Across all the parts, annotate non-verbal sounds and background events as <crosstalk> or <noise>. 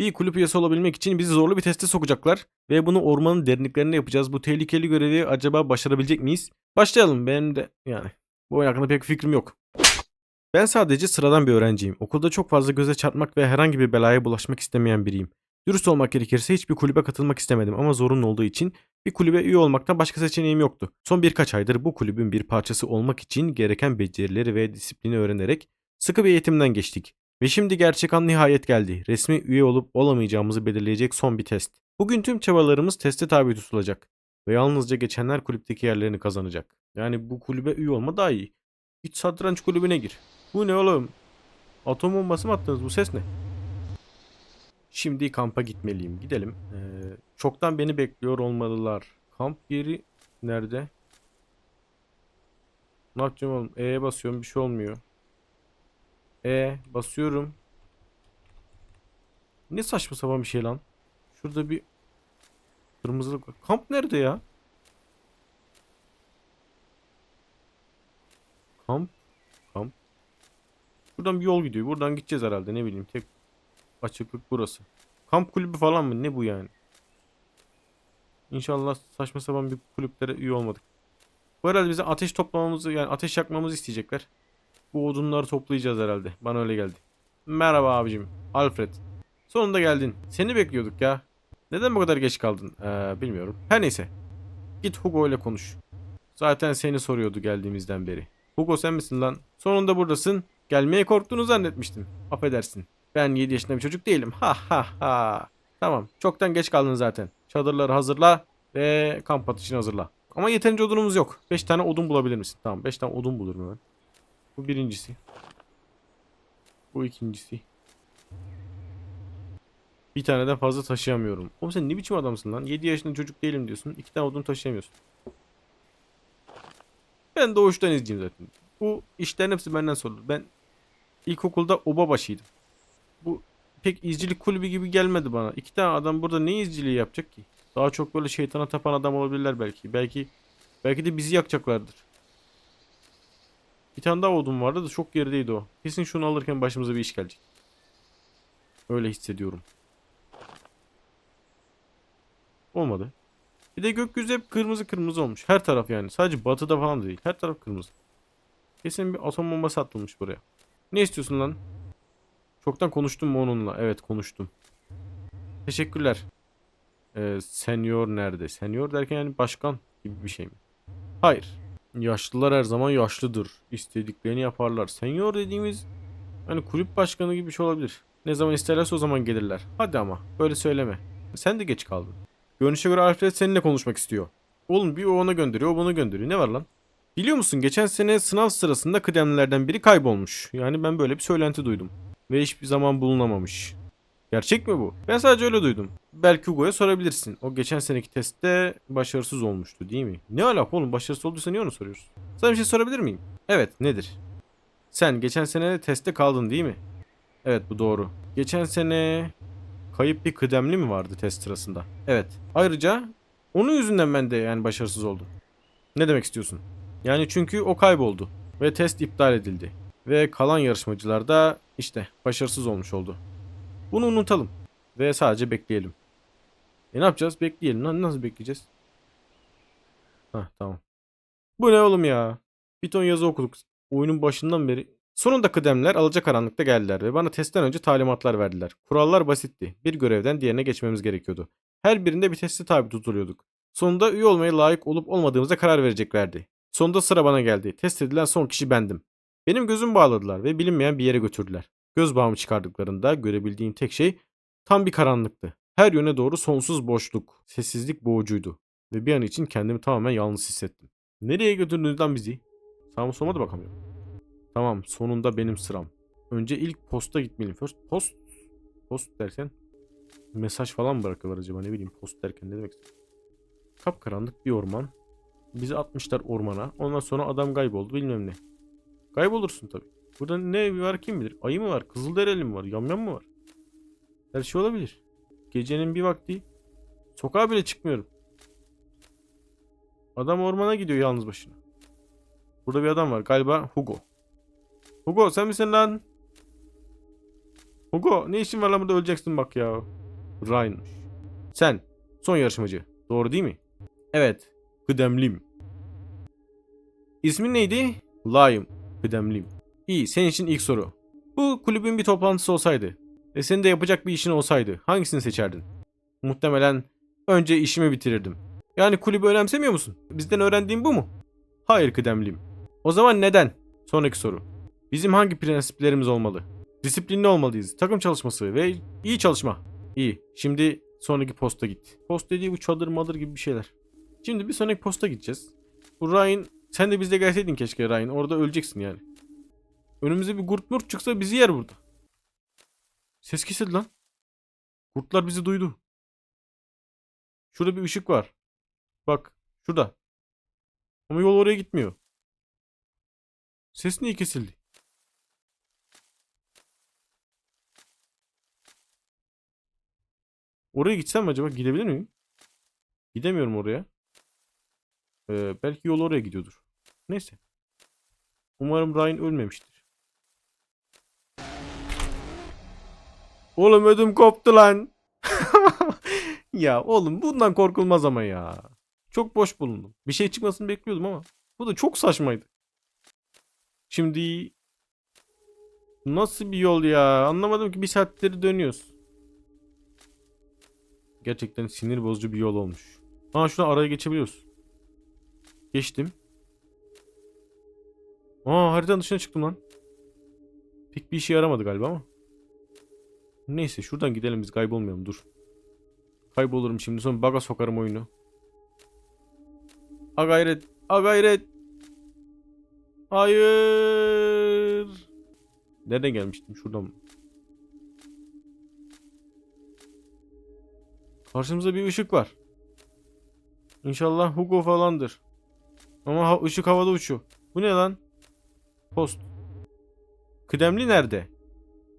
Bir kulüp üyesi olabilmek için bizi zorlu bir teste sokacaklar ve bunu ormanın derinliklerinde yapacağız. Bu tehlikeli görevi acaba başarabilecek miyiz? Başlayalım. Benim de yani bu oyun hakkında pek fikrim yok. Ben sadece sıradan bir öğrenciyim. Okulda çok fazla göze çarpmak ve herhangi bir belaya bulaşmak istemeyen biriyim. Dürüst olmak gerekirse hiçbir kulübe katılmak istemedim ama zorunlu olduğu için bir kulübe üye olmaktan başka seçeneğim yoktu. Son birkaç aydır bu kulübün bir parçası olmak için gereken becerileri ve disiplini öğrenerek sıkı bir eğitimden geçtik. Ve şimdi gerçek an nihayet geldi. Resmi üye olup olamayacağımızı belirleyecek son bir test. Bugün tüm çabalarımız teste tabi tutulacak. Ve yalnızca geçenler kulüpteki yerlerini kazanacak. Yani bu kulübe üye olma daha iyi. Git satranç kulübüne gir. Bu ne oğlum? Atom bombası mı attınız? Bu ses ne? Şimdi kampa gitmeliyim. Gidelim. Ee, çoktan beni bekliyor olmalılar. Kamp yeri nerede? Ne yapacağım oğlum? E'ye basıyorum bir şey olmuyor. E basıyorum. Ne saçma sapan bir şey lan. Şurada bir kırmızılık var. Kamp nerede ya? Kamp. Kamp. Buradan bir yol gidiyor. Buradan gideceğiz herhalde. Ne bileyim. Tek açıklık burası. Kamp kulübü falan mı? Ne bu yani? İnşallah saçma sapan bir kulüplere üye olmadık. Bu herhalde bize ateş toplamamızı yani ateş yakmamızı isteyecekler. Bu odunları toplayacağız herhalde. Bana öyle geldi. Merhaba abicim. Alfred. Sonunda geldin. Seni bekliyorduk ya. Neden bu kadar geç kaldın? Ee, bilmiyorum. Her neyse. Git Hugo ile konuş. Zaten seni soruyordu geldiğimizden beri. Hugo sen misin lan? Sonunda buradasın. Gelmeye korktuğunu zannetmiştim. Affedersin. Ben 7 yaşında bir çocuk değilim. Ha ha ha. Tamam. Çoktan geç kaldın zaten. Çadırları hazırla ve kamp atışını hazırla. Ama yeterince odunumuz yok. 5 tane odun bulabilir misin? Tamam 5 tane odun bulurum hemen. Bu birincisi. Bu ikincisi. Bir tane de fazla taşıyamıyorum. Oğlum sen ne biçim adamsın lan? 7 yaşında çocuk değilim diyorsun. 2 tane odun taşıyamıyorsun. Ben doğuştan izciyim zaten. Bu işlerin hepsi benden sorulur. Ben ilkokulda oba başıydım. Bu pek izcilik kulübü gibi gelmedi bana. İki tane adam burada ne izciliği yapacak ki? Daha çok böyle şeytana tapan adam olabilirler belki. Belki belki de bizi yakacaklardır. Bir tane daha odun vardı da çok gerideydi o. Kesin şunu alırken başımıza bir iş gelecek. Öyle hissediyorum. Olmadı. Bir de gökyüzü hep kırmızı kırmızı olmuş. Her taraf yani. Sadece batıda falan değil. Her taraf kırmızı. Kesin bir atom bombası atılmış buraya. Ne istiyorsun lan? Çoktan konuştum mu onunla? Evet konuştum. Teşekkürler. Ee, senior nerede? Senior derken yani başkan gibi bir şey mi? Hayır. Yaşlılar her zaman yaşlıdır. İstediklerini yaparlar. Senior dediğimiz hani kulüp başkanı gibi bir şey olabilir. Ne zaman isterlerse o zaman gelirler. Hadi ama böyle söyleme. Sen de geç kaldın. Görünüşe göre Alfred seninle konuşmak istiyor. Oğlum bir o ona gönderiyor o bana gönderiyor. Ne var lan? Biliyor musun geçen sene sınav sırasında kıdemlilerden biri kaybolmuş. Yani ben böyle bir söylenti duydum. Ve hiçbir zaman bulunamamış. Gerçek mi bu? Ben sadece öyle duydum. Belki Hugo'ya sorabilirsin. O geçen seneki testte başarısız olmuştu değil mi? Ne alaka oğlum başarısız olduysa niye onu soruyorsun? Sana bir şey sorabilir miyim? Evet nedir? Sen geçen sene testte kaldın değil mi? Evet bu doğru. Geçen sene kayıp bir kıdemli mi vardı test sırasında? Evet. Ayrıca onun yüzünden ben de yani başarısız oldum. Ne demek istiyorsun? Yani çünkü o kayboldu ve test iptal edildi. Ve kalan yarışmacılar da işte başarısız olmuş oldu. Bunu unutalım ve sadece bekleyelim. E ne yapacağız? Bekleyelim. Nasıl bekleyeceğiz? Hah tamam. Bu ne oğlum ya? Bir ton yazı okuduk oyunun başından beri. Sonunda kıdemler alacakaranlıkta geldiler ve bana testten önce talimatlar verdiler. Kurallar basitti. Bir görevden diğerine geçmemiz gerekiyordu. Her birinde bir teste tabi tutuluyorduk. Sonunda üye olmaya layık olup olmadığımıza karar vereceklerdi. Sonunda sıra bana geldi. Test edilen son kişi bendim. Benim gözüm bağladılar ve bilinmeyen bir yere götürdüler. Göz bağımı çıkardıklarında görebildiğim tek şey tam bir karanlıktı. Her yöne doğru sonsuz boşluk, sessizlik boğucuydu. Ve bir an için kendimi tamamen yalnız hissettim. Nereye götürdünüz lan bizi? Sağ mı soluma da bakamıyorum. Tamam sonunda benim sıram. Önce ilk posta gitmeliyim. First post? Post derken mesaj falan mı bırakıyorlar acaba ne bileyim post derken ne demek istiyor? Kapkaranlık bir orman. Bizi atmışlar ormana. Ondan sonra adam kayboldu bilmem ne. Kaybolursun tabi. Burada ne var kim bilir? Ayı mı var? Kızılderili mi var? Yamyam mı var? Her şey olabilir. Gecenin bir vakti sokağa bile çıkmıyorum. Adam ormana gidiyor yalnız başına. Burada bir adam var. Galiba Hugo. Hugo sen misin lan? Hugo ne işin var lan burada öleceksin bak ya. Ryan'mış. Sen son yarışmacı. Doğru değil mi? Evet. Kıdemliyim. İsmin neydi? Lime. Kıdemliyim. İyi senin için ilk soru. Bu kulübün bir toplantısı olsaydı ve senin de yapacak bir işin olsaydı hangisini seçerdin? Muhtemelen önce işimi bitirirdim. Yani kulübü önemsemiyor musun? Bizden öğrendiğin bu mu? Hayır kıdemliyim. O zaman neden? Sonraki soru. Bizim hangi prensiplerimiz olmalı? Disiplinli olmalıyız. Takım çalışması ve iyi çalışma. İyi. Şimdi sonraki posta git. Post dediği bu çadır madır gibi bir şeyler. Şimdi bir sonraki posta gideceğiz. Bu Ryan sen de bizde gelseydin keşke Ryan. Orada öleceksin yani. Önümüze bir kurt murt çıksa bizi yer burada. Ses kesildi lan. Kurtlar bizi duydu. Şurada bir ışık var. Bak şurada. Ama yol oraya gitmiyor. Ses niye kesildi? Oraya gitsem mi acaba? Gidebilir miyim? Gidemiyorum oraya. Ee, belki yol oraya gidiyordur. Neyse. Umarım Ryan ölmemiştir. Oğlum ödüm koptu lan. <laughs> ya oğlum bundan korkulmaz ama ya. Çok boş bulundum. Bir şey çıkmasını bekliyordum ama bu da çok saçmaydı. Şimdi nasıl bir yol ya? Anlamadım ki bir saatleri dönüyoruz. Gerçekten sinir bozucu bir yol olmuş. Aa şuna araya geçebiliyoruz. Geçtim. Aa haritanın dışına çıktım lan. Pek bir işe yaramadı galiba ama. Neyse şuradan gidelim biz kaybolmayalım dur. Kaybolurum şimdi sonra baga sokarım oyunu. A gayret. A gayret. Hayır. Nereden gelmiştim? Şuradan mı? Karşımızda bir ışık var. İnşallah Hugo falandır. Ama ha- ışık havada uçuyor. Bu ne lan? Post. Kıdemli nerede?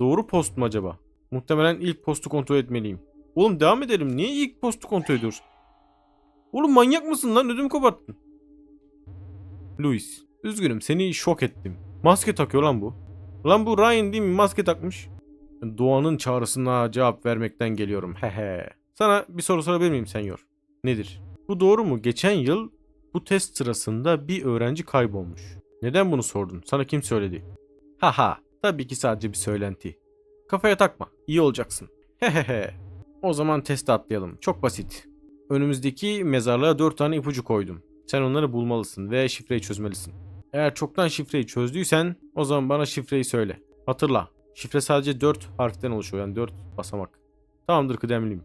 Doğru post mu acaba? Muhtemelen ilk postu kontrol etmeliyim. Oğlum devam edelim. Niye ilk postu kontrol ediyoruz? Oğlum manyak mısın lan? Ödümü koparttın. Louis. Üzgünüm seni şok ettim. Maske takıyor lan bu. Lan bu Ryan değil mi? Maske takmış. Doğanın çağrısına cevap vermekten geliyorum. Hehe. Sana bir soru sorabilir miyim senyor? Nedir? Bu doğru mu? Geçen yıl bu test sırasında bir öğrenci kaybolmuş. Neden bunu sordun? Sana kim söyledi? Haha. Tabii ki sadece bir söylenti. Kafaya takma. İyi olacaksın. Hehehe. O zaman testi atlayalım. Çok basit. Önümüzdeki mezarlığa 4 tane ipucu koydum. Sen onları bulmalısın ve şifreyi çözmelisin. Eğer çoktan şifreyi çözdüysen o zaman bana şifreyi söyle. Hatırla. Şifre sadece 4 harften oluşuyor yani 4 basamak. Tamamdır kıdemliyim.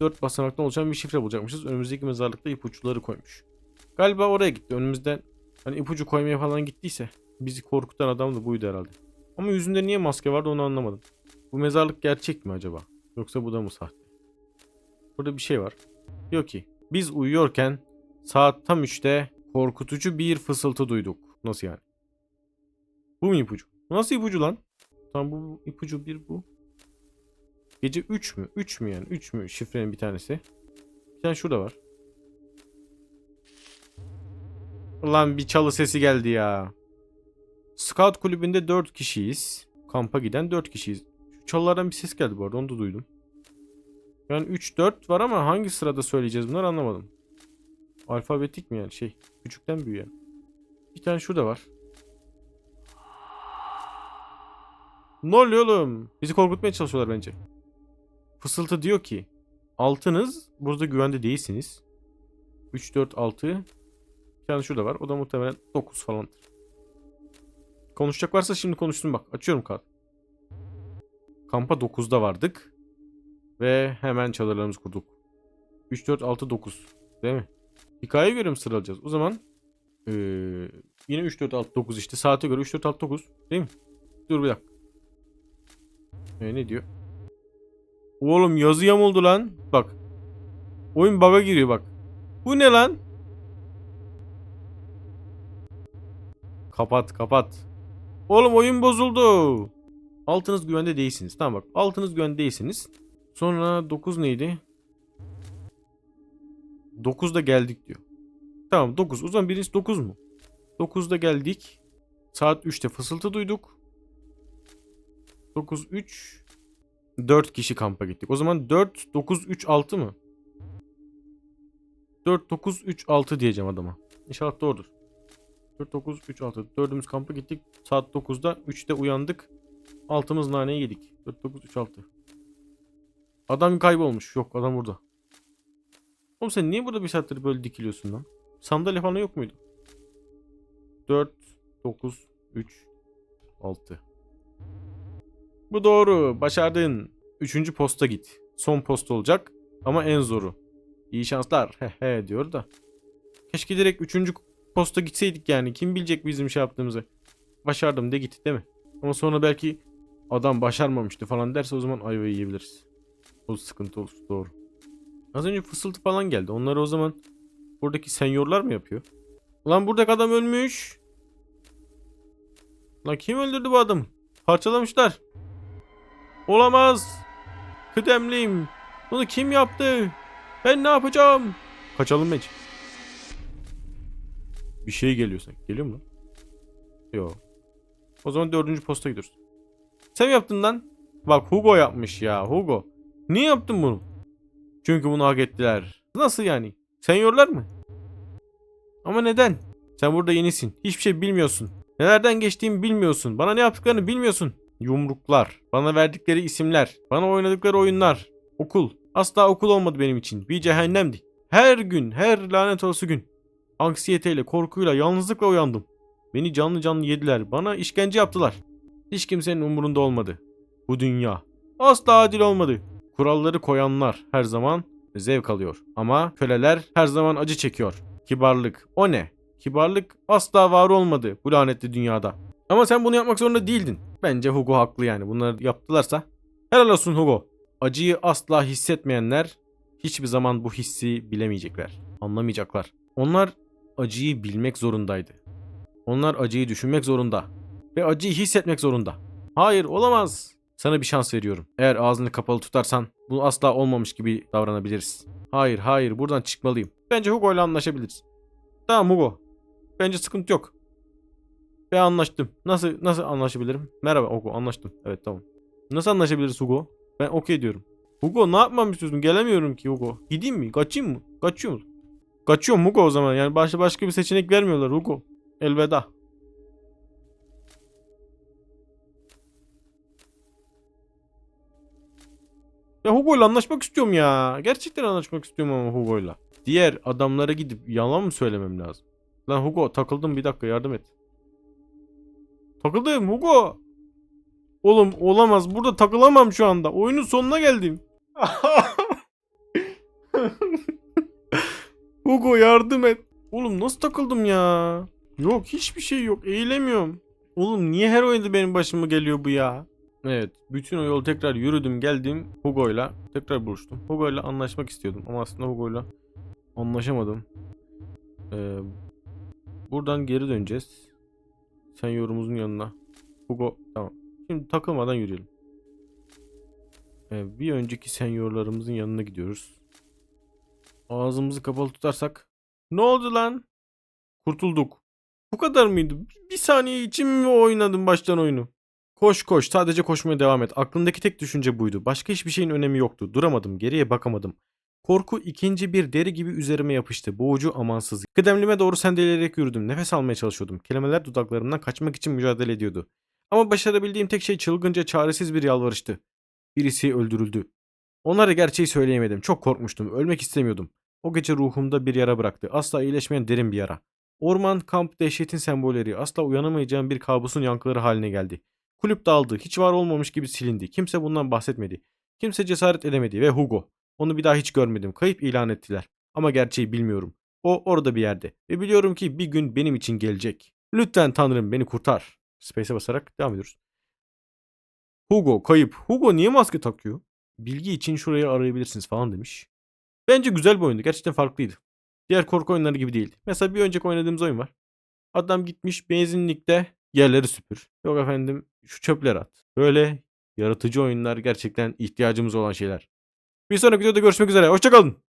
4 basamaktan oluşan bir şifre bulacakmışız. Önümüzdeki mezarlıkta ipuçları koymuş. Galiba oraya gitti. Önümüzden hani ipucu koymaya falan gittiyse bizi korkutan adam da buydu herhalde. Ama yüzünde niye maske vardı onu anlamadım. Bu mezarlık gerçek mi acaba? Yoksa bu da mı sahte? Burada bir şey var. Diyor ki biz uyuyorken saat tam 3'te korkutucu bir fısıltı duyduk. Nasıl yani? Bu mu ipucu? Nasıl ipucu lan? Tamam bu ipucu bir bu. Gece 3 mü? 3 mü yani? 3 mü şifrenin bir tanesi? Bir tane şurada var. Ulan bir çalı sesi geldi ya. Scout kulübünde 4 kişiyiz. Kampa giden 4 kişiyiz. Şu çalılardan bir ses geldi bu arada onu da duydum. Yani 3-4 var ama hangi sırada söyleyeceğiz bunları anlamadım. Alfabetik mi yani şey küçükten büyüyen. Bir tane şurada var. Ne oluyor oğlum? Bizi korkutmaya çalışıyorlar bence. Fısıltı diyor ki altınız burada güvende değilsiniz. 3, 4, 6. Bir tane şurada var. O da muhtemelen 9 falandır. Konuşacak varsa şimdi konuşsun bak. Açıyorum kart. Kampa 9'da vardık. Ve hemen çadırlarımızı kurduk. 3, 4, 6, 9. Değil mi? Hikayeye göre mi sıralayacağız? O zaman ee, yine 3, 4, 6, 9 işte. Saate göre 3, 4, 6, 9. Değil mi? Dur bir dakika. Ee, ne diyor? Oğlum yazı yamuldu lan. Bak. Oyun bug'a giriyor bak. Bu ne lan? Kapat kapat. Oğlum oyun bozuldu. Altınız güvende değilsiniz. Tamam bak. Altınız güvende değilsiniz. Sonra 9 neydi? 9'da geldik diyor. Tamam 9. O zaman birincisi 9 mu? 9'da geldik. Saat 3'te fısıltı duyduk. 9, 3, 4 kişi kampa gittik. O zaman 4, 9, 3, 6 mı? 4, 9, 3, 6 diyeceğim adama. İnşallah doğrudur. 4, 9, 3, 6. Dördümüz kampa gittik. Saat 9'da 3'te uyandık. Altımız naneyi yedik. 4, 9, 3, 6. Adam kaybolmuş. Yok adam burada. Oğlum sen niye burada bir saattir böyle dikiliyorsun lan? Sandalye falan yok muydu? 4, 9, 3, 6. Bu doğru. Başardın. Üçüncü posta git. Son posta olacak. Ama en zoru. İyi şanslar. He he diyor da. Keşke direkt üçüncü posta gitseydik yani. Kim bilecek bizim şey yaptığımızı. Başardım de git değil mi? Ama sonra belki adam başarmamıştı falan derse o zaman ayvayı yiyebiliriz. O sıkıntı olur. Doğru. Az önce fısıltı falan geldi. Onları o zaman buradaki senyorlar mı yapıyor? Ulan buradaki adam ölmüş. Lan kim öldürdü bu adamı? Parçalamışlar. Olamaz. Kıdemliyim. Bunu kim yaptı? Ben ne yapacağım? Kaçalım bence. Bir şey geliyor sanki. Geliyor mu lan? Yok. O zaman dördüncü posta gidiyoruz. Sen yaptın lan? Bak Hugo yapmış ya. Hugo. Niye yaptın bunu? Çünkü bunu hak ettiler. Nasıl yani? Senyorlar mı? Ama neden? Sen burada yenisin. Hiçbir şey bilmiyorsun. Nelerden geçtiğimi bilmiyorsun. Bana ne yaptıklarını bilmiyorsun. Yumruklar, bana verdikleri isimler, bana oynadıkları oyunlar, okul. Asla okul olmadı benim için. Bir cehennemdi. Her gün, her lanet olası gün. Anksiyeteyle, korkuyla, yalnızlıkla uyandım. Beni canlı canlı yediler. Bana işkence yaptılar. Hiç kimsenin umurunda olmadı. Bu dünya. Asla adil olmadı. Kuralları koyanlar her zaman zevk alıyor. Ama köleler her zaman acı çekiyor. Kibarlık. O ne? Kibarlık asla var olmadı bu lanetli dünyada. Ama sen bunu yapmak zorunda değildin. Bence Hugo haklı yani. Bunları yaptılarsa. Helal olsun Hugo. Acıyı asla hissetmeyenler hiçbir zaman bu hissi bilemeyecekler. Anlamayacaklar. Onlar acıyı bilmek zorundaydı. Onlar acıyı düşünmek zorunda. Ve acıyı hissetmek zorunda. Hayır olamaz. Sana bir şans veriyorum. Eğer ağzını kapalı tutarsan bu asla olmamış gibi davranabiliriz. Hayır hayır buradan çıkmalıyım. Bence Hugo ile anlaşabiliriz. Tamam Hugo. Bence sıkıntı yok. Ben anlaştım. Nasıl nasıl anlaşabilirim? Merhaba Hugo anlaştım. Evet tamam. Nasıl anlaşabiliriz Hugo? Ben okey diyorum. Hugo ne yapmam istiyorsun? Gelemiyorum ki Hugo. Gideyim mi? Kaçayım mı? Kaçıyor musun? Kaçıyorum Hugo o zaman. Yani başka başka bir seçenek vermiyorlar Hugo. Elveda. Ya Hugo'yla anlaşmak istiyorum ya. Gerçekten anlaşmak istiyorum ama Hugo'yla. Diğer adamlara gidip yalan mı söylemem lazım? Lan Hugo takıldım bir dakika yardım et. Takıldım Hugo. Oğlum olamaz. Burada takılamam şu anda. Oyunun sonuna geldim. <laughs> Hugo yardım et. Oğlum nasıl takıldım ya? Yok hiçbir şey yok. Eğilemiyorum. Oğlum niye her oyunda benim başıma geliyor bu ya? Evet. Bütün o yol tekrar yürüdüm geldim Hugo'yla. Tekrar buluştum. Hugo'yla anlaşmak istiyordum. Ama aslında Hugo'yla anlaşamadım. Ee, buradan geri döneceğiz. Sen yorumumuzun yanına. Hugo tamam. Şimdi takılmadan yürüyelim. Ee, bir önceki senyorlarımızın yanına gidiyoruz. Ağzımızı kapalı tutarsak. Ne oldu lan? Kurtulduk. Bu kadar mıydı? Bir saniye için mi oynadım baştan oyunu? Koş koş sadece koşmaya devam et. Aklımdaki tek düşünce buydu. Başka hiçbir şeyin önemi yoktu. Duramadım geriye bakamadım. Korku ikinci bir deri gibi üzerime yapıştı. Boğucu amansız. Kıdemlime doğru sendeleyerek yürüdüm. Nefes almaya çalışıyordum. Kelimeler dudaklarımdan kaçmak için mücadele ediyordu. Ama başarabildiğim tek şey çılgınca çaresiz bir yalvarıştı. Birisi öldürüldü. Onlara gerçeği söyleyemedim. Çok korkmuştum. Ölmek istemiyordum. O gece ruhumda bir yara bıraktı. Asla iyileşmeyen derin bir yara. Orman, kamp, dehşetin sembolleri asla uyanamayacağım bir kabusun yankıları haline geldi. Kulüp dağıldı. Hiç var olmamış gibi silindi. Kimse bundan bahsetmedi. Kimse cesaret edemedi ve Hugo. Onu bir daha hiç görmedim. Kayıp ilan ettiler. Ama gerçeği bilmiyorum. O orada bir yerde. Ve biliyorum ki bir gün benim için gelecek. Lütfen Tanrım beni kurtar. Space'e basarak devam ediyoruz. Hugo kayıp. Hugo niye maske takıyor? Bilgi için şurayı arayabilirsiniz falan demiş. Bence güzel bir oyundu. Gerçekten farklıydı. Diğer korku oyunları gibi değil. Mesela bir önceki oynadığımız oyun var. Adam gitmiş benzinlikte yerleri süpür. Yok efendim şu çöpleri at. Böyle yaratıcı oyunlar gerçekten ihtiyacımız olan şeyler. Bir sonraki videoda görüşmek üzere. Hoşçakalın.